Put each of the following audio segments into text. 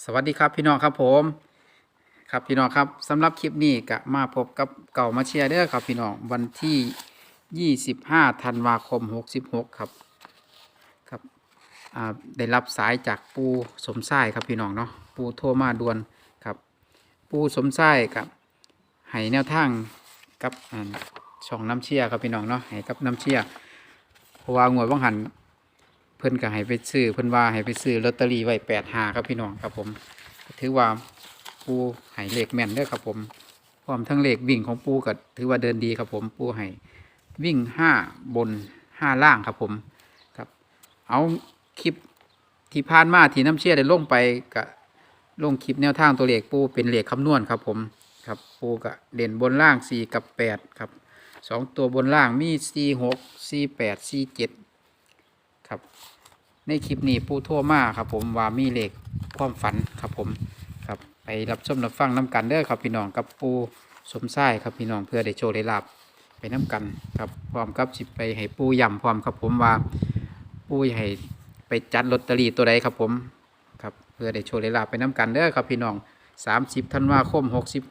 สวัสดีครับพี่น้องครับผม ครับพี่น้องครับสำหรับคลิปนี้ก็มาพบกับเก่ามาเชียร์เด้อครับพี่น้องวันที่ 25ธันวาคม 66 ครับครับได้รับสายจากปูสมชายครับพี่น้องเนาะปูโทรมาด่วนครับ ปูสมชายกับให้แนวทางกับช่องน้ำเชียร์ครับพี่น้องเนาะให้กับน้ำเชียร์เพราะว่างวดว่างหัน พิ่นก็ให้ไปซื้อเพิ่นว่าให้ไปซื้อลอตเตอรี่ไว้แปดหาครับพี่น้องครับผม ถือว่าปูให้เลขแม่นเด้อครับผมพร้อมทั้งเลขวิ่งของปูก็ถือว่าเดินดีครับผมปูให้วิ่งห้าบนห้าล่างครับผมครับ เอาคลิปที่ผ่านมาที่น้ำเชี่ยได้ลงไปก็ลงคลิปแนวทางตัวเลขปูเป็นเลขคำนวณครับผมครับปูก็เด่นบนล่างสี่กับแปดครับสองตัวบนล่างมีสี่หกสี่แปดสี่เจ็ดครับ ในคลิปนี้ผู้โทั่วมาครับผมว่ามีเลขความฝันครับผมครับไปรับชมรับฟังน้ำกันเด้อครับพี่น้องกับปูสมไส้ครับพี่น้องเพื่อได้โชว์ได้ลาบไปน้ำกันครับพร้อมกับสิไปให้ปูย่ำพร้อมครับผมว่าปูอยากให้ไปจัดลอตเตอรี่ตัวใดครับผมครับเพื่อได้โชว์ได้ลาบไปน้ำกันเด้อครับพี่น้อง30ธันวาคม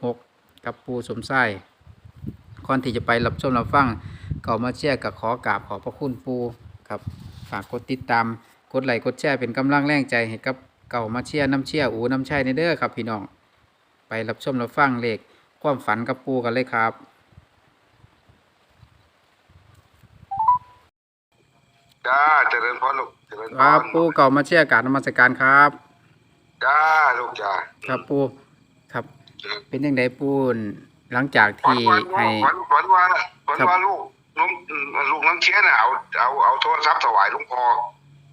66กับปูสมไส้ก่อนที่จะไปรับชมรับฟังเก่ามาเชียร์กับขอกราบขอพระคุณปูครับฝากกดติดตาม กดไลค์กดแชร์เป็นกำลังแรงใจให้กับเก่ามาเชียร์น้ำเชียร์อูน้ำชัยในเด้อครับพี่น้อง ไปรับชมรับฟังเลขความฝันกับปูกันเลยครับ จ้าเจริญพรลูกเจริญพครับรปูเก่ามาเชียร์การนมัสการครับ จ้าลูกจ้าครับปูครับ เป็นยังไงปูนหลังจากฝันที่วันให้ ฝันฝันว่าฝันครับว่าลูกน้องลูกน้ำเชียน่ะเอาเอาเอาโทรศัพท์ถวายหลวงพ่อโ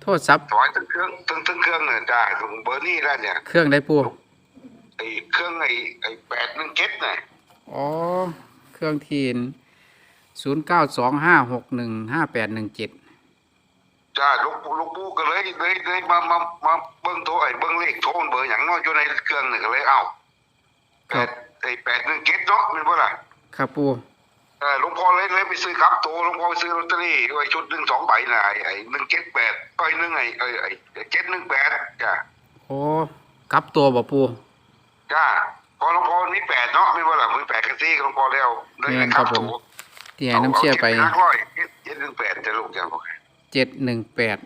ทษซับถวายทั้งเครื่องทั้งทั้งเครื่องเนี่ยจ้าถึงเบอร์นี่แล้วเนี่ยเครื่องได้ปูไอ้เครื่องไอ้ไอ้แปดหนึ่งเจ็ดเนี่ยอ๋อเครื่องทีนศูนย์เก้าสองห้าหกหนึ่งห้าแปดหนึ่งเจ็ดจ้าลูกลูกปู่ก็เลยเลยเลยมามามาเบิ้งโทรไอ้เบิ้งเลขโทรมันเบอร์อย่างน้อยอยู่ในเครื่องเนี่ยก็เลยเอาแปดไอ้แปดหนึ่งเจ็ดเนาะเป็นเ่าไหร่ครับปูเออ หลวงพ่อเลยเลยไปซื้อครับโตหลวงพ่อไปซื้อลอตเตอรี่ไว้ชุดหนึ่งสองใบน่ะไอ้ไอ้หนึ่งเจ็ดแปดไอ้หนึ่งไอ้ไอ้ไอ้เจ็ดหนึ่งแปดจ้าโอ้กลับตัวบ่ปูจ้าพอหลวงพ่อมีแปดเนาะไม่ว่าหรอกมีแปดกันซี่หลวงพ่อแล้วเลยนะครับโตที่ให้น้ำเชียร์ไปอาจ็ดนักร้อยเจ็ดหนึ่งแปดจะลูกจ้าบอกเจ็ดหนึ่งแปด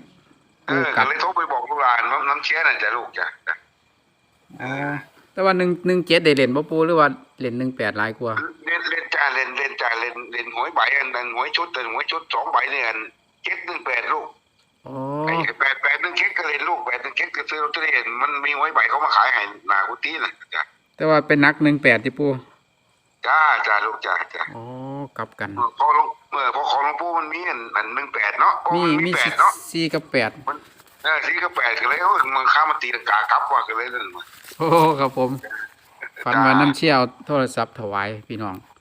เอปูอกลับเลยโทรไปบอกลูกหลานว่าน้ำเชื้อน่ะจะลูกจ้าอ๋อแต่ว่าหนึ่งหนึ่งเจ็ดได้เล่นบ่ปูหรือว่าเล่นหนึ่งแปดหลายกว่าเล่นเล่นจ้าเล่นเล่นจ้าเล่นเล่นหวยใบอันนั้นหวยชุดแต่หวยชุดสองใบเนี่ยเจ็ดหนึ่งแปดลูกอ๋อไอ้แปดแปดหนึ่งเจ็ดก็เล่นลูกแปดหนึ่งเจ็ดก็ซื้อลอตเตอรี่มันมีหวยใบเขามาขายให้หนากุฏิน่ะจ้าแต่ว่าเป็นนักหนึ่งแปดที่ปูจ้าจ้าลูกจ้าจ้าอ๋อกลับกันพอหลวงเมื่อพอของหลวงปู่มันมีอันอันหนึ่งแปดเนาะเพราะมีมันมีมีแปดเนาะสี่กับแปดมันเออสี่ก็แปดก็เลยเออมันข้ามมันตีลังกาครับว่าก็เลยนั่นมาโอ้ครับผมฝันว่าน้ำเชี่ยวโทรศัพท์ถวายพี่น้องเออ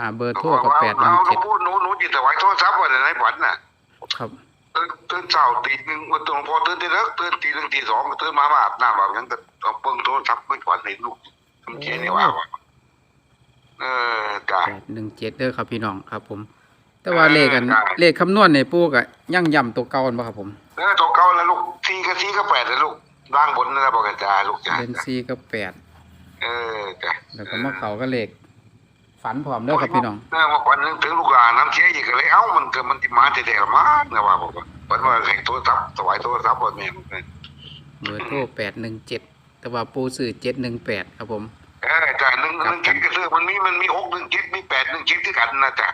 อ่าเบอร์โทรกับแปดหเอานึ่งหลวเจ็งดปู่หนูหนูจิตถวายโทรศัพท์ว่าในฝันน่ะ ครับตื่นตื่นเช้าตีหนึ่งวันตรงพอตื่นตีเลิกตื่นตีหนึ่งตีสองก็ตื่นมามาอาบน้ำแบบนั้นก็เอาเปิ้งโทรศัพท์ไม่ฝันในลูกทำเจนี่ว่าว่าเออจ้าแปดหนึ่งเจ็ดเด้อครับพี่น้องครับ ผม แต่ว่าเออเลขกันได้เลขคำนวณในปูกะยั่งย่ำตัวเก่าบ่ครับผมเออตัวเก่าแล้วลูกสี่ก็สี่ก็แปดแล้วลูกร่างบนนั่นแหละบอกกันจ้าลูกจ้าเป็นสี่กับแปดเออจ้าแล้วก็มาเขาก็เลข ฝันพร้อมเด้อครับพี่น้องเออว่าวันหนึงถึงลูกหลานน้ำเชี่ยอีกก็เลยเอ้ามันก็มันติมาแต่เด็กละมาเนี่ยว่าบอกว่าวันว่าแข่งโทรศัพท์ถวายโทรศัพท์ว่าแม่นเบอร์โทรแปดหนึ่งเจ็ดแต่ว่าปูสื่อเจ็ดหนึ่งแปดครับผมเออจ้ะหนึ่งหนึ่งเจ็ดก็ซื้อมันมีมันมีหกหนึ่งเจ็ดมีแปดหนึ่งเจ็ดที่กันนะจ๊ะ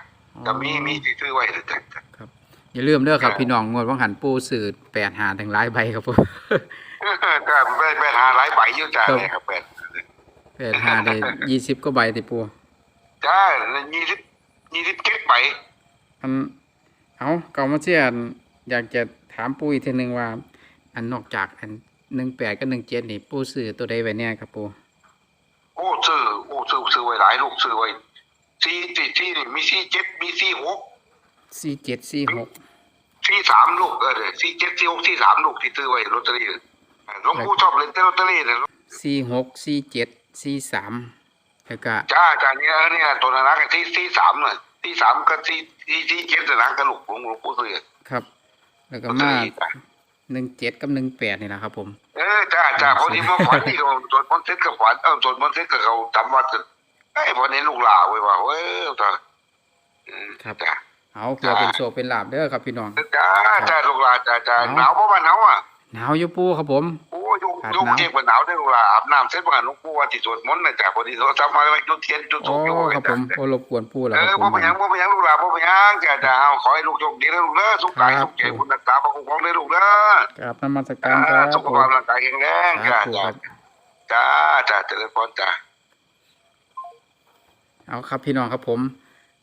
ก็มีมีที่ซื้อไว้นะจ๊ะครับอย่าลืมเด้อครับเออพี่น้องงวดว่างหันปูสื่อแปดหาถึงหลายใบครับผมเออจ้ะไปไปหาหลายใบอยู่จ้ะครับเนี่ยครับแปดแปดหาได้ยี่สิบก็ใบติปู จ้ายี่สิบยี่สิบเจ็ดใบอันเอาเก่ามาเชื่ออันอยากจะถามปูอีกทีหนึ่งว่า อันนอกจากอันหนึ่งแปดกับหนึ่งเจ็ดนี่ปูสื่อตัวใดไว้เนี่ยครับปูโอ้ซื้อโอ้ซื้อซื้อไว้หลายลูกซื้อไว้สี่สี่สี่นี่มีสี่เจ็ดมีสี่หกสี่เจ็ดสี่หกสี่สามลูกเออสี่เจ็ดสี่หกสี่สามลูกที่ซื้อไว้ลอตเตอรี่หลวงปู่ชอบเล่นแต่ลอตเตอรี่เนี่ยสี่หกสี่เจ็ดสี่สาม แล้วก็จ้าจ้าเนี่ยเนี่ยตัวนั้นนะที่ที่สามเนี่ยที่สามกับที่ที่ที่เจ็ดนะกระลูกหลวงหลวงปู่ซื้อครับ แล้วก็ลอตเตอมารี่จ้ะหนึ่งเจ็ดกับหนึ่งแปดนี่แหละครับ ผมเอออจ้าจ้าพอดีมาฝันนี่ก็สวดมนต์เสร็จก็ฝันเออสวดมนต์เสร็จก็เขาจำวัดกันไอ้ยพอนี้ลูกหลาเว้ยว่าเว้ยจ้าอืมครับจ้าเอาเพื่อเป็นโชคเป็นลาบเด้อครับพี่น้องจ้าจ้าลูกหลาจ้าจ้าเอาหนาวเพราะว่าหนาวอะ หนาวอยู่ปูครับผม โอ้ยยุงอาบยุงน้ำ เก็บว่าหนาวได้ลูกหลาอาบน้ำเสร็จว่าหลวงปู่ว่าที่สวดมนต์น่ะจ้าพอดีโทรศัพท์มาแล้วจุดเทียนจุดโอ้ธูปอยู่ครับผมโอ้รบกวนปูแล้วเอคอรับผพ่อมพยังพ่อพยังลูกหลานพ่อพยังจ้าจ้าเอาขอให้ลูกโชคดีนะลูกเด้อสุขกายครัสุบขใจคุณรักษาประคุ้มครองเลยลูกเด้อกราบนมัสการคอ่ารับสุขผมภาพร่างกายแข็งแรงครัจ้าบปูจ้าครับ จ้าจ้าเจริญพรจ้าเอาครับพี่น้องครับผม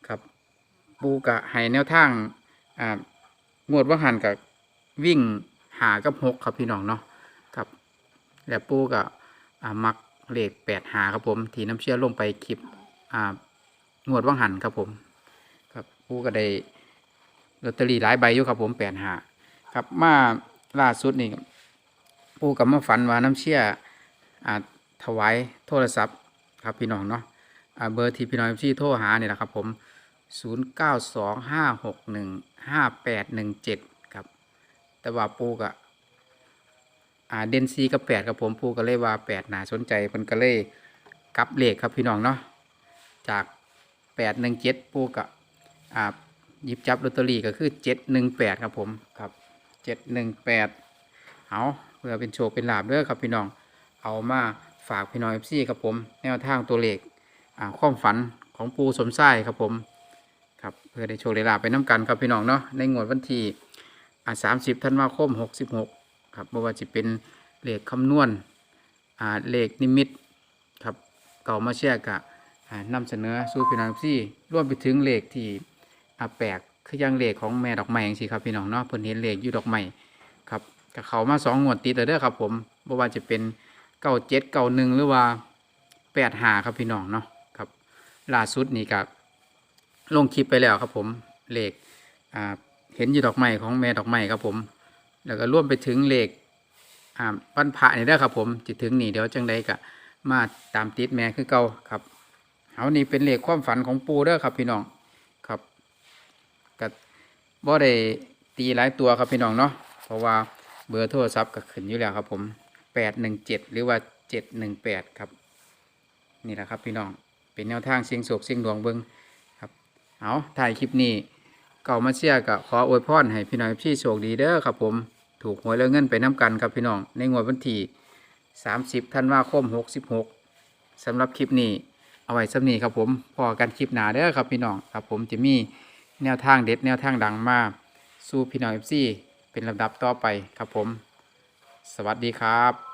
ครับปูกะให้แนวทางอ่างวดว่าหันกับวิ่ง หากับหกครับพี่น้องเนาะครับแล้วปูกะอ่ามักเลขแปดหาครับผม ที่น้ำเชื่อลงไปคลิปงวดว่างหันครับผม ครับปูก็ได้ลอตเตอรี่หลายใบอยู่ครับผมแปดหาครับมาล่าสุดนี่ปูกับมาฝันว่าน้ำเชื่ออถวายโทรศัพท์ครับพี่น้องเนาะเบอร์ที่พี่น้องที่โทรหาเนี่ยนะครับผม 0925615817 แต่ว่าปูกะอ่าเดนซีกับ8ครับผมปูก็เลยว่า8น่าสนใจเพิ่นก็เลยกลับเลขครับพี่น้องเนาะจาก817ปูกะอ่าหยิบจับลอตเตอรี่ก็คือ718ครับผมครับ718เอาเพื่อเป็นโชคเป็นลาบเด้อครับพี่น้อง เอามาฝากพี่น้องเอฟซีครับผม แนวทางตัวเลขอ่าความฝันของปูสมไส้ครับผมครับเพื่อได้โชว์เลลาภไปน้ำกันครับพี่น้องเนาะในงวดวันที่ อ่าสามสิบธันวาคมหกสิบหกครับไม่ว่าจะเป็นเลขคำนวณอ่าเลขนิมิตครับเก่ามาเชียกะอ่านำเสนอสู่พี่น้องที่ร่วมไปถึงเลขที่แปลกคือยังเลขของแม่ดอกไม้อย่างสิครับพี่น้องเนาะเพิ่นเห็นเลขอยู่ดอกไม้ครับกับเขามาสองงวดติดแล้วเด้อครับผมไม่ว่าจะเป็นเก้าเจ็ดเก้าหนึ่งหรือว่าแปดหาครับพี่น้องเนาะครับล่าสุดนี่กับลงคลิปไปแล้วครับผมเลขอ่า ห็นอยู่ดอกไม้ของแม่ดอกไม้ครับผม แล้วก็ร่วมไปถึงเลขอ่าปั้นพระนี่ได้ครับผมจิตถึงนี่เดี๋ยวจังใดกะมาตามติดแม่คือเก่าครับเอานี่เป็นเลขความฝันของปูเด้อครับพี่น้องครับก็บ่ได้ตีหลายตัวครับพี่น้องเนาะเพราะว่าเบอร์โทรศัพท์ก็ขึ้นอยู่แล้วครับผมแปดหนึ่งเจ็ดหรือว่าเจ็ดหนึ่งแปดครับ นี่แหละครับพี่น้องเป็นแนวทางเสียงโศกเสียงดวงเบิงครับเอาถ่ายคลิปนี้ เก่ามาเชียร์กับขออวยพรให้พี่น้องพี่โชคดีเด้อครับผมถูกหวยแล้วเงินไปน้ำกันครับพี่น้อง ในงวดวันที่30ธันวาคม66สำหรับคลิปนี้เอาไว้สำนีครับผมพอกันคลิปหนาเด้อครับพี่น้องครับผมจะมีแนวทางเด็ดแนวทางดังมาสู่พี่น้องเอฟซีเป็นลำดับต่อไปครับผม สวัสดีครับ